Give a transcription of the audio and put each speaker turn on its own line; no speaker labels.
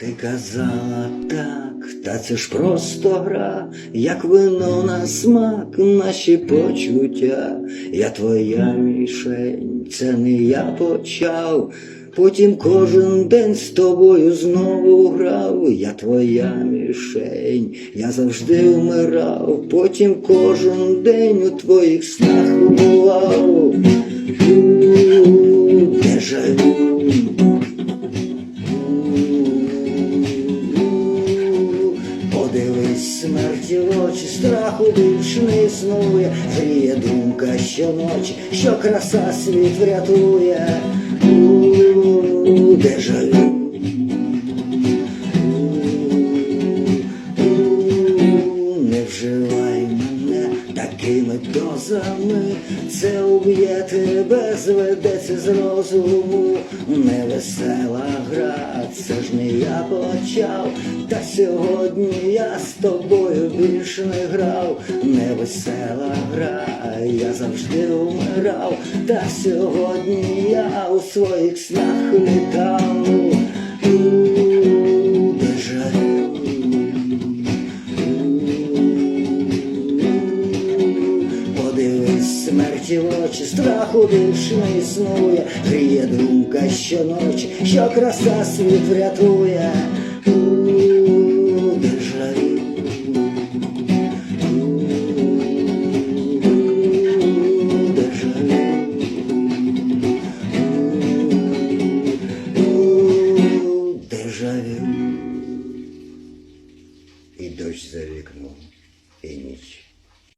Ти казала так, та це ж просто гра, як вино на смак, наші почуття. Я твоя мішень, це не я почав. Потім кожен день з тобою знову грав, я твоя мішень, я завжди вмирав, потім кожен день у твоїх снах бував. Смерті в страху більш не існує, гріє думка щоночі, що краса світ врятує. Дежавю. Не вживай мене такими дозами, це уб'є тебе, зведеться з розуму. Невесела гра, це ж я почав, та сьогодні я з тобою більш не грав. Невесела гра, я завжди вмирав, та сьогодні я у своїх снах літав. Подивись смерті в очі, страху більш не існує, гріє думка недовга, що ніч, що краса світ врятує. Дежавю. І и дождь залегнул и ніч.